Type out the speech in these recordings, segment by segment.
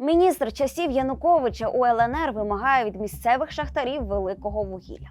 Міністр часів Януковича у ЛНР вимагає від місцевих шахтарів великого вугілля.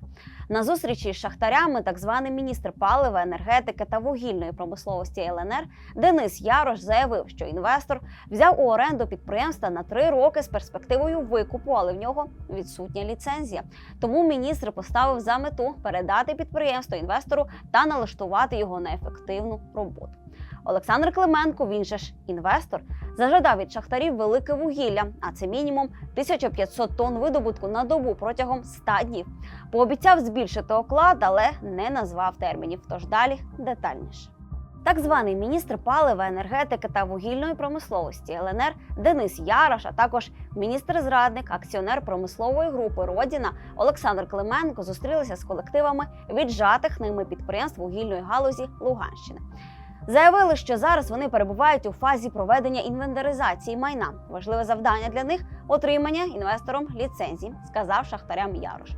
На зустрічі з шахтарями так званий міністр палива, енергетики та вугільної промисловості ЛНР Денис Ярош заявив, що інвестор взяв у оренду підприємства на три роки з перспективою викупу, але в нього відсутня ліцензія. Тому міністр поставив за мету передати підприємство інвестору та налаштувати його на ефективну роботу. Олександр Клименко, він же ж інвестор, зажадав від шахтарів велике вугілля, а це мінімум 1500 тонн видобутку на добу протягом 100 днів. Пообіцяв збільшити оклад, але не назвав термінів. Тож далі детальніше. Так званий міністр палива, енергетики та вугільної промисловості ЛНР Денис Ярош, а також міністр-зрадник, акціонер промислової групи Родіна Олександр Клименко зустрілися з колективами віджатих ними підприємств вугільної галузі Луганщини. Заявили, що зараз вони перебувають у фазі проведення інвентаризації майна. Важливе завдання для них отримання інвестором ліцензій, сказав шахтарям Ярош.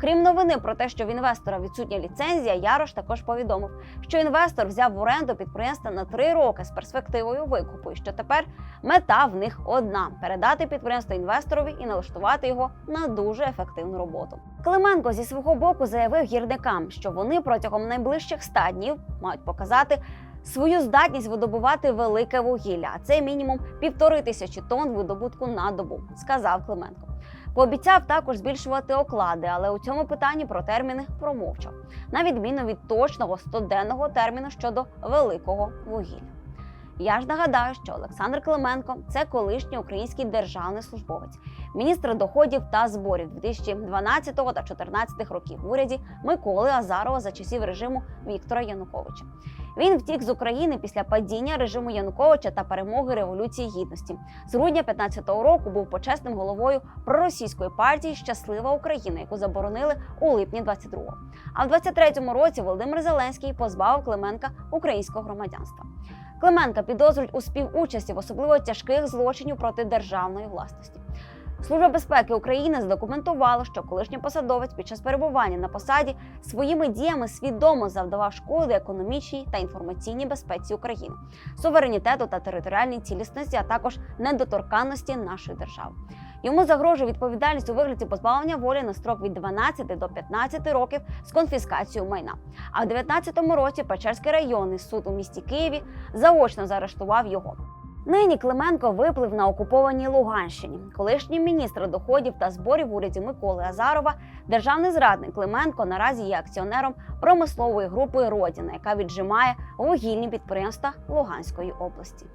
Крім новини про те, що в інвестора відсутня ліцензія, Ярош також повідомив, що інвестор взяв в оренду підприємства на три роки з перспективою викупу, і що тепер мета в них одна передати підприємство інвесторові і налаштувати його на дуже ефективну роботу. Клименко зі свого боку заявив гірникам, що вони протягом найближчих 100 днів мають показати свою здатність видобувати велике вугілля, а це мінімум півтори тисячі тонн видобутку на добу, сказав Клименко. Пообіцяв також збільшувати оклади, але у цьому питанні про терміни промовчав, на відміну від точного 100-денного терміну щодо великого вугілля. Я ж нагадаю, що Олександр Клименко це колишній український державний службовець, міністр доходів та зборів 2012 та 2014 років в уряді Миколи Азарова за часів режиму Віктора Януковича. Він втік з України після падіння режиму Януковича та перемоги Революції Гідності. З грудня 15-го року був почесним головою проросійської партії Щаслива Україна, яку заборонили у липні 22-го. А в 23-му році Володимир Зеленський позбавив Клименка українського громадянства. Клименка підозрюють у співучасті в особливо тяжких злочинів проти державної власності. Служба безпеки України задокументувала, що колишній посадовець під час перебування на посаді своїми діями свідомо завдавав шкоди економічній та інформаційній безпеці України, суверенітету та територіальній цілісності, а також недоторканності нашої держави. Йому загрожує відповідальність у вигляді позбавлення волі на строк від 12 до 15 років з конфіскацією майна. А в 19-му році Печерський районний суд у місті Києві заочно заарештував його. Нині Клименко виплив на окупованій Луганщині. Колишній міністр доходів та зборів уряді Миколи Азарова, державний зрадник Клименко наразі є акціонером промислової групи Родіна, яка віджимає вугільні підприємства Луганської області.